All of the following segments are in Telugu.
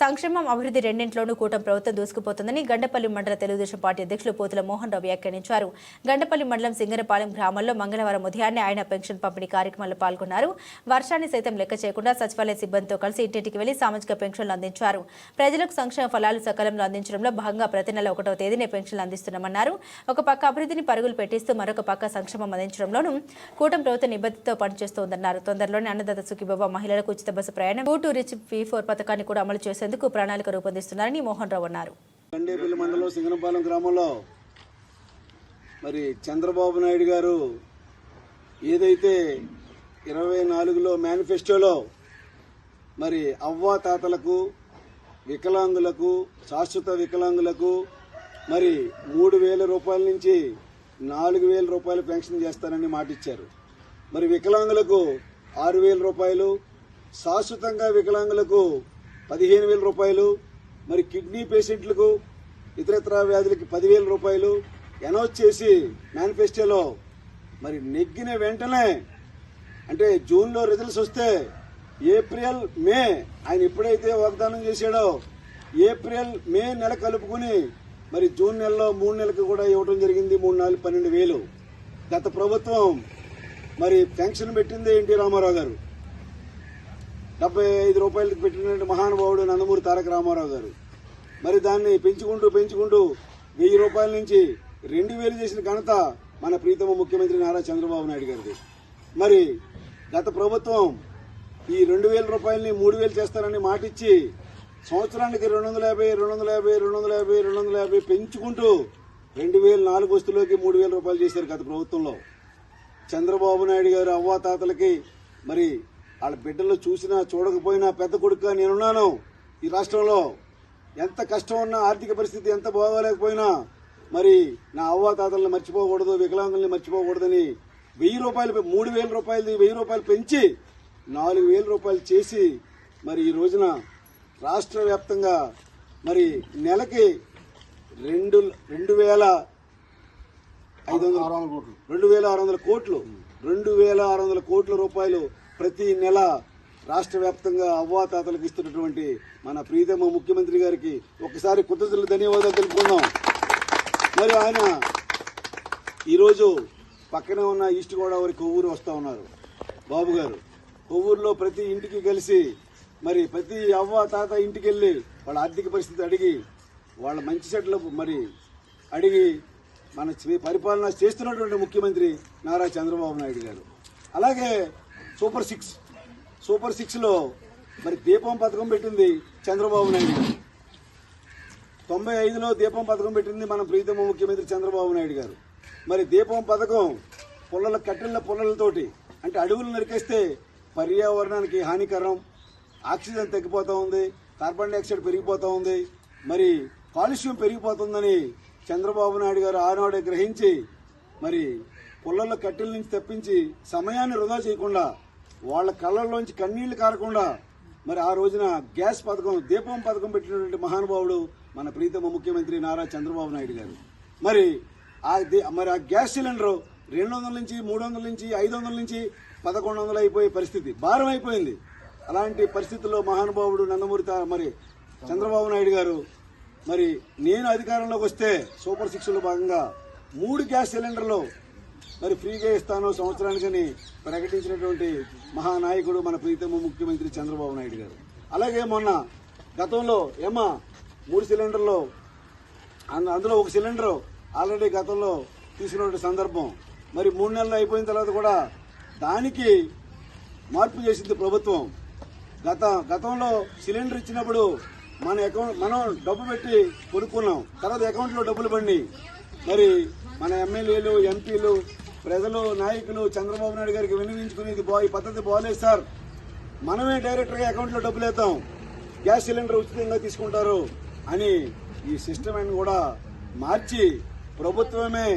సంక్షేమం అభివృద్ధి రెండింటిలోనూ కూటమి ప్రభుత్వం దూసుకుపోతుందని గండపల్లి మండల తెలుగుదేశం పార్టీ అధ్యక్షులు పోతుల మోహన్ రావు వ్యాఖ్యానించారు. గండపల్లి మండలం సింగరపాలెం గ్రామంలో మంగళవారం ఉదయాన్నే ఆయన పెన్షన్ పంపిణీ కార్యక్రమంలో పాల్గొన్నారు. వర్షాన్ని సైతం లెక్క చేయకుండా సచివాలయ సిబ్బందితో కలిసి ఇంటింటికి వెళ్ళి సామాజిక పెన్షన్లు అందించారు. ప్రజలకు సంక్షేమ ఫలాలు సకాలంలో అందించడంలో భాగంగా ప్రతి నెల ఒకటవ తేదీనే పెన్షన్లు అందిస్తున్నామన్నారు. ఒక పక్క అభివృద్ధిని పరుగులు పెట్టిస్తూ మరొక పక్క సంక్షేమం అందించడంలోనూ కూటమి ప్రభుత్వం నిబద్ధతతో పనిచేస్తోందన్నారు. తొందరలోనే అన్నదాత సుఖీబాబా మహిళలకు ఉచిత బస్సు ప్రయాణం టూ రిచ్ ఫీ ఫోర్ పథకాన్ని కూడా అమలు చేసేందుకు ప్రణాళిక రూపొందిస్తున్నారని మోహన్ రావు అన్నారు. కండేపల్లి మండలం సింగనపాలెం గ్రామంలో మరి చంద్రబాబు నాయుడు గారు ఏదైతే ఇరవై నాలుగులో మేనిఫెస్టోలో మరి అవ్వాతాతలకు వికలాంగులకు శాశ్వత వికలాంగులకు మరి మూడు వేల రూపాయల నుంచి నాలుగు వేల రూపాయలు పెన్షన్ చేస్తారని మాటిచ్చారు. మరి వికలాంగులకు ఆరు వేల రూపాయలు శాశ్వతంగా వికలాంగులకు పదిహేను వేల రూపాయలు మరి కిడ్నీ పేషెంట్లకు ఇతరత్ర వ్యాధులకి పదివేల రూపాయలు అనౌన్స్ చేసి మేనిఫెస్టోలో మరి నెగ్గిన వెంటనే అంటే జూన్లో రిజల్ట్స్ వస్తే ఏప్రిల్ మే ఆయన ఎప్పుడైతే వాగ్దానం చేశాడో ఏప్రిల్ మే నెల కలుపుకుని మరి జూన్ నెలలో మూడు నెలలకు కూడా ఇవ్వడం జరిగింది మూడు నాలుగు పన్నెండు వేలు. గత ప్రభుత్వం మరి పెన్షన్ పెట్టింది ఎన్టీ రామారావు గారు. డెబ్బై ఐదు రూపాయలకి పెట్టినటువంటి మహానుభావుడు నందమూరి తారక రామారావు గారు. మరి దాన్ని పెంచుకుంటూ పెంచుకుంటూ వెయ్యి రూపాయల నుంచి రెండు వేలు చేసిన ఘనత మన ప్రీతమ ముఖ్యమంత్రి నారా చంద్రబాబు నాయుడు గారిది. మరి గత ప్రభుత్వం ఈ రెండు వేల రూపాయలని మూడు వేలు చేస్తారని మాటిచ్చి సంవత్సరానికి రెండు వందల యాభై రెండు వందల యాభై రెండు వందల యాభై రెండు వందల యాభై పెంచుకుంటూ రెండు వేల నాలుగు వస్తువులకి మూడు వేల రూపాయలు చేశారు గత ప్రభుత్వంలో. చంద్రబాబు నాయుడు గారు అవ్వాతాతలకి మరి వాళ్ళ బిడ్డలు చూసినా చూడకపోయినా పెద్ద కొడుకుగా నేనున్నాను ఈ రాష్ట్రంలో. ఎంత కష్టం ఉన్నా ఆర్థిక పరిస్థితి ఎంత బాగోలేకపోయినా మరి నా అవ్వాతాతలను మర్చిపోకూడదు వికలాంగుల్ని మర్చిపోకూడదని వెయ్యి రూపాయలు మూడు వేల రూపాయలు వెయ్యి రూపాయలు పెంచి నాలుగు వేల రూపాయలు చేసి మరి ఈ రోజున రాష్ట్ర వ్యాప్తంగా మరి నెలకి రెండు రెండు వేల ఐదు వందల రెండు వేల ఆరు వందల కోట్లు రెండు వేల ఆరు వందల కోట్ల రూపాయలు ప్రతి నెల రాష్ట్ర వ్యాప్తంగా అవ్వాతాతలకు ఇస్తున్నటువంటి మన ప్రీతమ ముఖ్యమంత్రి గారికి ఒకసారి కృతజ్ఞతలు ధన్యవాదాలు తెలుపుకుందాం. మరి ఆయన ఈరోజు పక్కనే ఉన్న ఈస్ట్ గోదావరి కొవ్వూరు వస్తూ ఉన్నారు. బాబు గారు కొవ్వూరులో ప్రతి ఇంటికి కలిసి మరి ప్రతి అవ్వ తాత ఇంటికి వెళ్ళి వాళ్ళ ఆర్థిక పరిస్థితి అడిగి వాళ్ళ మంచి చెట్లు మరి అడిగి మన పరిపాలన చేస్తున్నటువంటి ముఖ్యమంత్రి నారా చంద్రబాబు నాయుడు గారు. అలాగే సూపర్ సిక్స్. సూపర్ సిక్స్లో మరి దీపం పథకం పెట్టింది చంద్రబాబు నాయుడు గారు. తొంభై ఐదులో దీపం పథకం పెట్టింది మన ప్రీతమ ముఖ్యమంత్రి చంద్రబాబు నాయుడు గారు. మరి దీపం పథకం పుల్లల కట్టెల పుల్లలతోటి అంటే అడవులు నరికేస్తే పర్యావరణానికి హానికరం ఆక్సిజన్ తగ్గిపోతూ ఉంది కార్బన్ డైఆక్సైడ్ పెరిగిపోతూ ఉంది మరి కాలుష్యం పెరిగిపోతుందని చంద్రబాబు నాయుడు గారు ఆనాడే గ్రహించి మరి పుల్లల కట్టెల నుంచి తప్పించి సమయాన్ని వృధా చేయకుండా వాళ్ళ కళ్ళల్లోంచి కన్నీళ్ళు కారకుండా మరి ఆ రోజున గ్యాస్ పథకం దీపం పథకం పెట్టినటువంటి మహానుభావుడు మన ప్రీతమ ముఖ్యమంత్రి నారా చంద్రబాబు నాయుడు గారు. మరి ఆ మరి ఆ గ్యాస్ సిలిండర్ రెండు వందల నుంచి మూడు వందల నుంచి ఐదు వందల నుంచి పదకొండు వందలు అయిపోయే పరిస్థితి. భారం అయిపోయింది. అలాంటి పరిస్థితుల్లో మహానుభావుడు నందమూరి మరి చంద్రబాబు నాయుడు గారు మరి నేను అధికారంలోకి వస్తే సూపర్ సిక్స్లో భాగంగా మూడు గ్యాస్ సిలిండర్లు మరి ఫ్రీగా ఇస్తాను సంవత్సరానికని ప్రకటించినటువంటి మహానాయకుడు మన ప్రీతమ ముఖ్యమంత్రి చంద్రబాబు నాయుడు గారు. అలాగే మొన్న గతంలో ఏమా మూడు సిలిండర్లు అందులో ఒక సిలిండర్ ఆల్రెడీ గతంలో తీసుకున్న సందర్భం. మరి మూడు నెలలు అయిపోయిన తర్వాత కూడా దానికి మార్పు చేసింది ప్రభుత్వం. గత గతంలో సిలిండర్ ఇచ్చినప్పుడు మన అకౌంట్ మనం డబ్బు పెట్టి కొనుక్కున్నాం. తర్వాత అకౌంట్లో డబ్బులు పడి మరి మన ఎమ్మెల్యేలు ఎంపీలు ప్రజలు నాయకులు చంద్రబాబు నాయుడు గారికి వినియోగించుకునేది బా ఈ పద్ధతి బాగాలేదు సార్. మనమే డైరెక్ట్గా అకౌంట్లో డబ్బులు వేస్తాం గ్యాస్ సిలిండర్ ఉచితంగా తీసుకుంటారు అని ఈ సిస్టమ్ అని కూడా మార్చి ప్రభుత్వమే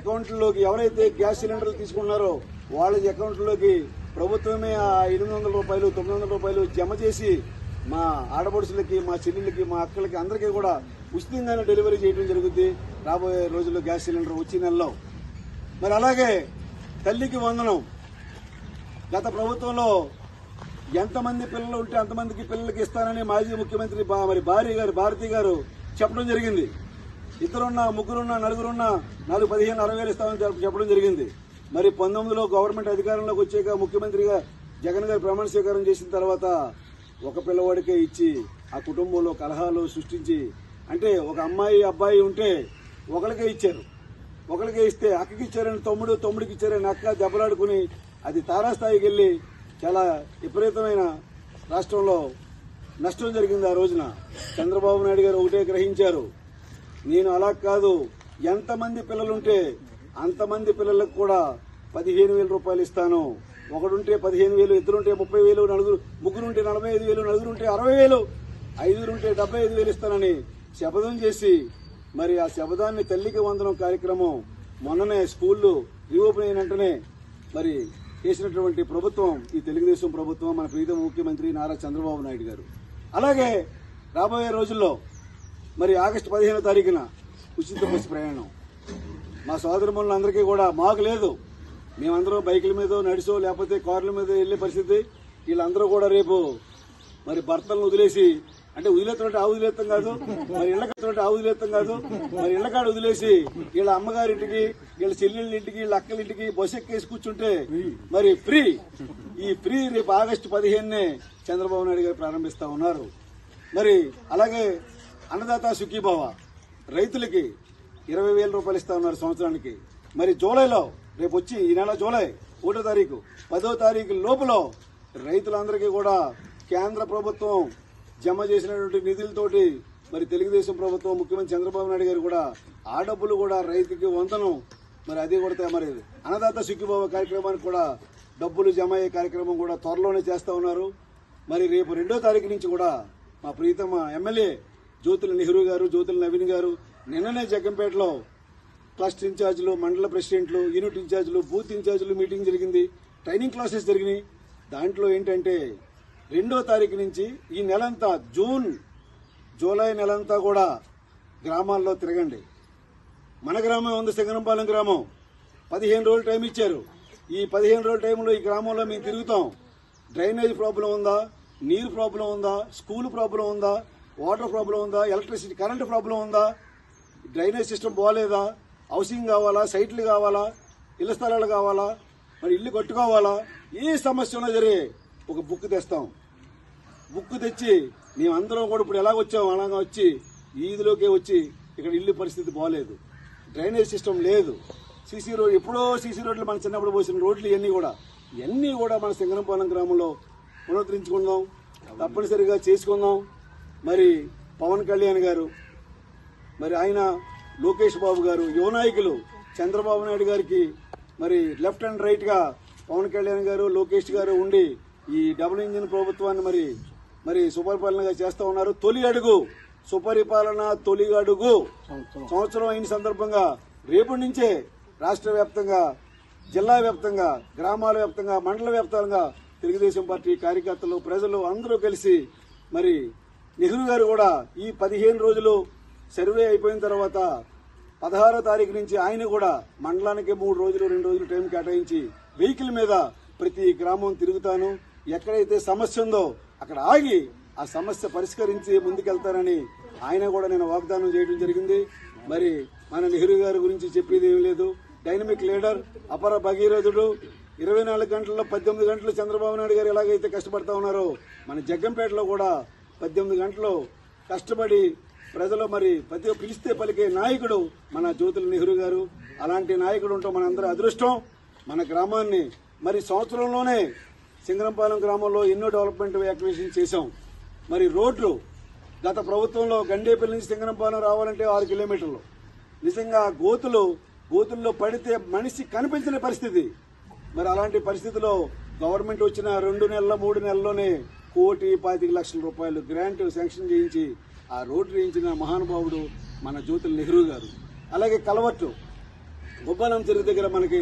అకౌంట్లోకి ఎవరైతే గ్యాస్ సిలిండర్లు తీసుకున్నారో వాళ్ళ అకౌంట్లోకి ప్రభుత్వమే ఆ ఎనిమిది వందల రూపాయలు తొమ్మిది వందల రూపాయలు జమ చేసి మా ఆడపడుచులకి మా చెల్లెళ్ళకి మా అక్కలకి అందరికీ కూడా ఉచితంగానే డెలివరీ చేయడం జరుగుద్ది. రాబోయే రోజుల్లో గ్యాస్ సిలిండర్ వచ్చే నెలలో. మరి అలాగే తల్లికి వందనం. గత ప్రభుత్వంలో ఎంతమంది పిల్లలు ఉంటే అంతమందికి పిల్లలకి ఇస్తానని మాజీ ముఖ్యమంత్రి బా- మరి భార్య గారు భారతి గారు చెప్పడం జరిగింది. ఇద్దరున్నా ముగ్గురున్నా నలుగురున్నా నాలుగు పదిహేను అరవై వేలు ఇస్తామని చెప్పడం జరిగింది. మరి పంతొమ్మిదిలో గవర్నమెంట్ అధికారంలోకి వచ్చాక ముఖ్యమంత్రిగా జగన్ గారు ప్రమాణ స్వీకారం చేసిన తర్వాత ఒక పిల్లవాడికే ఇచ్చి ఆ కుటుంబంలో కలహాలు సృష్టించి అంటే ఒక అమ్మాయి అబ్బాయి ఉంటే ఒకరికే ఇచ్చారు. ఒకరికి ఇస్తే అక్కకి ఇచ్చారని తమ్ముడు తమ్ముడికి ఇచ్చారని అక్క దెబ్బలాడుకుని అది తారాస్థాయికి వెళ్ళి చాలా విపరీతమైన రాష్ట్రంలో నష్టం జరిగింది ఆ రోజున. చంద్రబాబు నాయుడు గారు ఒకటే గ్రహించారు. నేను అలా కాదు. ఎంతమంది పిల్లలుంటే అంతమంది పిల్లలకు కూడా పదిహేను వేల రూపాయలు ఇస్తాను. ఒకడుంటే పదిహేను వేలు ఇద్దరుంటే ముప్పై వేలు నలుగురు ముగ్గురుంటే నలభై ఐదు వేలు నలుగురుంటే అరవై వేలు ఐదుగురుంటే డెబ్బై ఐదు వేలు ఇస్తానని శపథం చేసి మరి ఆ శబదాన్ని తల్లికి వందనం కార్యక్రమం మొన్ననే స్కూళ్ళు రీఓపెన్ అయినంటనే మరి చేసినటువంటి ప్రభుత్వం ఈ తెలుగుదేశం ప్రభుత్వం మన ప్రీతం ముఖ్యమంత్రి నారా చంద్రబాబు నాయుడు గారు. అలాగే రాబోయే రోజుల్లో మరి ఆగస్టు పదిహేనో తారీఖున ఉచిత బస్సు ప్రయాణం. మా సోదరులందరికీ కూడా మాకు లేదు. మేమందరం బైకుల మీద నడిచో లేకపోతే కార్ల మీద వెళ్ళే పరిస్థితి. వీళ్ళందరూ కూడా రేపు మరి భర్తలను వదిలేసి అంటే వదిలేస్తున్నట్టు ఆ వదిలేస్తాం కాదు మరి ఇళ్ళకట్టున్నట్టు ఆ వదిలేస్తాం కాదు మరి ఇళ్ళకాడ వదిలేసి వీళ్ళ అమ్మగారింటికి వీళ్ళ చెల్లెళ్ళ ఇంటికి వీళ్ళ అక్కలింటికి బస్సు ఎక్కేసి కూర్చుంటే మరి ఫ్రీ. ఈ ఫ్రీ రేపు ఆగస్టు పదిహేనునే చంద్రబాబు నాయుడు గారు ప్రారంభిస్తా ఉన్నారు. మరి అలాగే అన్నదాత సుఖీభావ రైతులకి ఇరవై వేల రూపాయలు ఇస్తా ఉన్నారు సంవత్సరానికి. మరి జూలైలో రేపు వచ్చి ఈ నెల జూలై ఒకటో తారీఖు పదో తారీఖు లోపల రైతులందరికీ కూడా కేంద్ర ప్రభుత్వం జమ చేసినటువంటి నిధులతోటి మరి తెలుగుదేశం ప్రభుత్వం ముఖ్యమంత్రి చంద్రబాబు నాయుడు గారు కూడా ఆ డబ్బులు కూడా రైతుకి వంతనం మరి అది కూడా మరి అన్నదాత సిగ్గుబాబు కార్యక్రమానికి కూడా డబ్బులు జమ అయ్యే కార్యక్రమం కూడా త్వరలోనే చేస్తా ఉన్నారు. మరి రేపు రెండో తారీఖు నుంచి కూడా మా ప్రీతమ ఎమ్మెల్యే జ్యోతుల నెహ్రూ గారు జ్యోతుల నవీన్ గారు నిన్ననే జగ్గంపేటలో క్లస్టర్ ఇన్ఛార్జీలు మండల ప్రెసిడెంట్లు యూనిట్ ఇన్ఛార్జీలు బూత్ ఇన్ఛార్జీలు మీటింగ్ జరిగింది. ట్రైనింగ్ క్లాసెస్ జరిగినాయి. దాంట్లో ఏంటంటే రెండో తారీఖు నుంచి ఈ నెలంతా జూన్ జూలై నెలంతా కూడా గ్రామాల్లో తిరగండి. మన గ్రామం ఉంది శంకరంపాలెం గ్రామం. పదిహేను రోజులు టైం ఇచ్చారు. ఈ పదిహేను రోజుల టైంలో ఈ గ్రామంలో మేము తిరుగుతాం. డ్రైనేజ్ ప్రాబ్లం ఉందా? నీరు ప్రాబ్లం ఉందా? స్కూల్ ప్రాబ్లం ఉందా? వాటర్ ప్రాబ్లం ఉందా? ఎలక్ట్రిసిటీ కరెంటు ప్రాబ్లం ఉందా? డ్రైనేజ్ సిస్టమ్ బాగాలేదా హౌసింగ్ కావాలా? సైట్లు కావాలా? ఇళ్ళ స్థలాలు కావాలా? మరి ఇల్లు కట్టుకోవాలా? ఏ సమస్య ఉన్నా సరే ఒక బుక్ తెస్తాం. బుక్కు తెచ్చి మేమందరం కూడా ఇప్పుడు ఎలా వచ్చాం అలాగా వచ్చి ఈదిలోకే వచ్చి ఇక్కడ ఇల్లు పరిస్థితి బాగలేదు డ్రైనేజ్ సిస్టమ్ లేదు. సీసీ రోడ్ ఎప్పుడో సీసీ రోడ్లు మన చిన్నప్పుడు పోసిన రోడ్లు ఇవన్నీ కూడా ఇవన్నీ కూడా మన సింగరంపాలెం గ్రామంలో పునరుద్ధరించుకుందాం తప్పనిసరిగా చేసుకుందాం. మరి పవన్ కళ్యాణ్ గారు మరి ఆయన లోకేష్ బాబు గారు యువ నాయకులు చంద్రబాబు నాయుడు గారికి మరి లెఫ్ట్ అండ్ రైట్గా పవన్ కళ్యాణ్ గారు లోకేష్ గారు ఉండి ఈ డబుల్ ఇంజిన్ ప్రభుత్వాన్ని మరి మరి సుపరిపాలనగా చేస్తా ఉన్నారు. తొలి అడుగు. సుపరిపాలన తొలి అడుగు. సంవత్సరం. అయిన సందర్భంగా రేపటి నుంచే రాష్ట్ర వ్యాప్తంగా జిల్లా వ్యాప్తంగా గ్రామాల వ్యాప్తంగా మండల వ్యాప్తంగా తెలుగుదేశం పార్టీ కార్యకర్తలు ప్రజలు అందరూ కలిసి మరి నెహ్రూ గారు కూడా ఈ పదిహేను రోజులు సర్వే అయిపోయిన తర్వాత పదహారో తారీఖు నుంచి ఆయన కూడా మండలానికి మూడు రోజులు రెండు రోజులు టైం కేటాయించి వెహికల్ మీద ప్రతి గ్రామం తిరుగుతాను. ఎక్కడైతే సమస్య ఉందో అక్కడ ఆగి ఆ సమస్య పరిష్కరించి ముందుకెళ్తారని ఆయన కూడా నేను వాగ్దానం చేయడం జరిగింది. మరి మన నెహ్రూ గారి గురించి చెప్పేది ఏం లేదు. డైనమిక్ లీడర్ అపర భగీరథుడు ఇరవై నాలుగు గంటల్లో పద్దెనిమిది గంటలు చంద్రబాబు నాయుడు గారు ఎలాగైతే కష్టపడతా ఉన్నారో మన జగ్గంపేటలో కూడా పద్దెనిమిది గంటలు కష్టపడి ప్రజలు మరి ప్రతి పిలిస్తే పలికే నాయకుడు మన జ్యోతుల నెహ్రూ గారు. అలాంటి నాయకుడు ఉంటాం మన అందరూ అదృష్టం. మన గ్రామాన్ని మరి సంవత్సరంలోనే సింగరంపాలెం గ్రామంలో ఎన్నో డెవలప్మెంట్ యాక్టివేషన్ చేశాం. మరి రోడ్లు గత ప్రభుత్వంలో గండేపల్లి నుంచి సింగరంపాలెం రావాలంటే ఆరు కిలోమీటర్లు. నిజంగా గోతులు గోతుల్లో పడితే మనిషి కనిపించని పరిస్థితి. మరి అలాంటి పరిస్థితిలో గవర్నమెంట్ వచ్చిన రెండు నెలల మూడు నెలల్లోనే కోటి పాతిక లక్షల రూపాయలు గ్రాంట్ శాంక్షన్ చేయించి ఆ రోడ్డు వేయించిన మహానుభావుడు మన జ్యోతుల నెహ్రూ గారు. అలాగే కలవట్టు గుబ్బనం చెరువు దగ్గర మనకి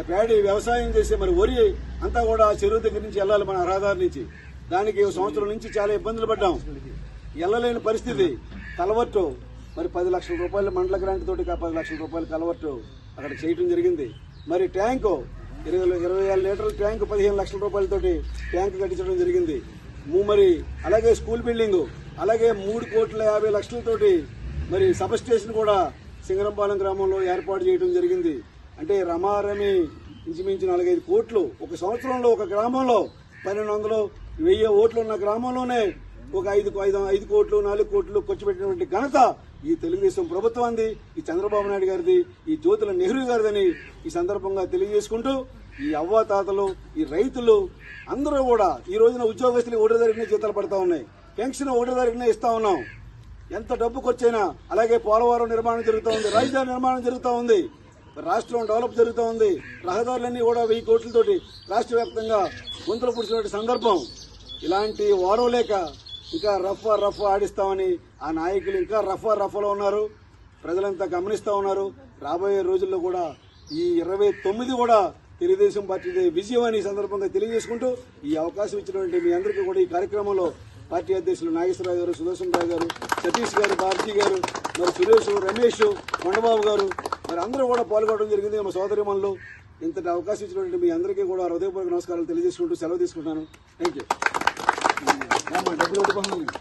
పేడి వ్యవసాయం చేసే మరి వరి అంతా కూడా చెరువు దగ్గర నుంచి వెళ్ళాలి మన రహదారి నుంచి. దానికి సంవత్సరం నుంచి చాలా ఇబ్బందులు పడ్డాం. వెళ్ళలేని పరిస్థితి. కలవట్టు. మరి పది లక్షల రూపాయలు మండల గ్రాంట్ తోటి పది లక్షల రూపాయలు కలవట్టు. అక్కడ చేయటం జరిగింది. మరి ట్యాంకు ఇరవై ఇరవై వేల లీటర్ల ట్యాంకు పదిహేను లక్షల రూపాయలతోటి ట్యాంక్ కట్టించడం జరిగింది. మరి అలాగే స్కూల్ బిల్డింగు అలాగే మూడు కోట్ల యాభై లక్షలతోటి మరి సబ్ స్టేషన్ కూడా సింగరంపాలెం గ్రామంలో ఏర్పాటు చేయడం జరిగింది. అంటే రమారమి ఇంచుమించు నాలుగైదు కోట్లు ఒక సంవత్సరంలో ఒక గ్రామంలో పన్నెండు వందలు వెయ్యి ఓట్లు ఉన్న గ్రామంలోనే ఒక ఐదు ఐదు ఐదు కోట్లు నాలుగు కోట్లు ఖర్చు పెట్టినటువంటి ఘనత ఈ తెలుగుదేశం ప్రభుత్వాన్ని ఈ చంద్రబాబు నాయుడు గారిది ఈ జ్యోతుల నెహ్రూ గారిదని ఈ సందర్భంగా తెలియజేసుకుంటూ ఈ అవ్వాతాతలు ఈ రైతులు అందరూ కూడా ఈ రోజున ఉద్యోగస్తులు ఒకటో తారీఖునే జీతాలు పడతా ఉన్నాయి. పెన్షన్ ఒకటో తారీఖునే ఇస్తా ఉన్నాం. ఎంత డబ్బు ఖర్చైనా అలాగే పోలవరం నిర్మాణం జరుగుతూ ఉంది రాజధాని నిర్మాణం జరుగుతూ ఉంది. రాష్ట్రం డెవలప్ జరుగుతూ ఉంది. రహదారులన్నీ కూడా వెయ్యి కోట్లతోటి రాష్ట్ర వ్యాప్తంగా గుంతలు పుడిచినటువంటి సందర్భం. ఇలాంటి వారం లేక ఇంకా రఫ్ రఫ్ ఆడిస్తామని ఆ నాయకులు ఇంకా రఫ్ రఫ్లో ఉన్నారు. ప్రజలంతా గమనిస్తూ ఉన్నారు. రాబోయే రోజుల్లో కూడా ఈ ఇరవై తొమ్మిది కూడా తెలుగుదేశం పార్టీ విజయం అని ఈ సందర్భంగా తెలియజేసుకుంటూ ఈ అవకాశం ఇచ్చినటువంటి మీ అందరికీ కూడా ఈ కార్యక్రమంలో పార్టీ అధ్యక్షులు నాగేశ్వరరావు గారు సుదర్శన్ రావు గారు సతీష్ గారు భారతి గారు మరి సురేష్ రమేష్ కొండబాబు గారు మరి అందరూ కూడా పాల్గొనడం జరిగింది మా సోదరి మనలు. ఇంతటి అవకాశం ఇచ్చినటువంటి మీ అందరికీ కూడా హృదయపూర్వక నమస్కారాలు తెలియజేసుకుంటూ సెలవు తీసుకుంటున్నాను. థ్యాంక్ యూ డబ్బులు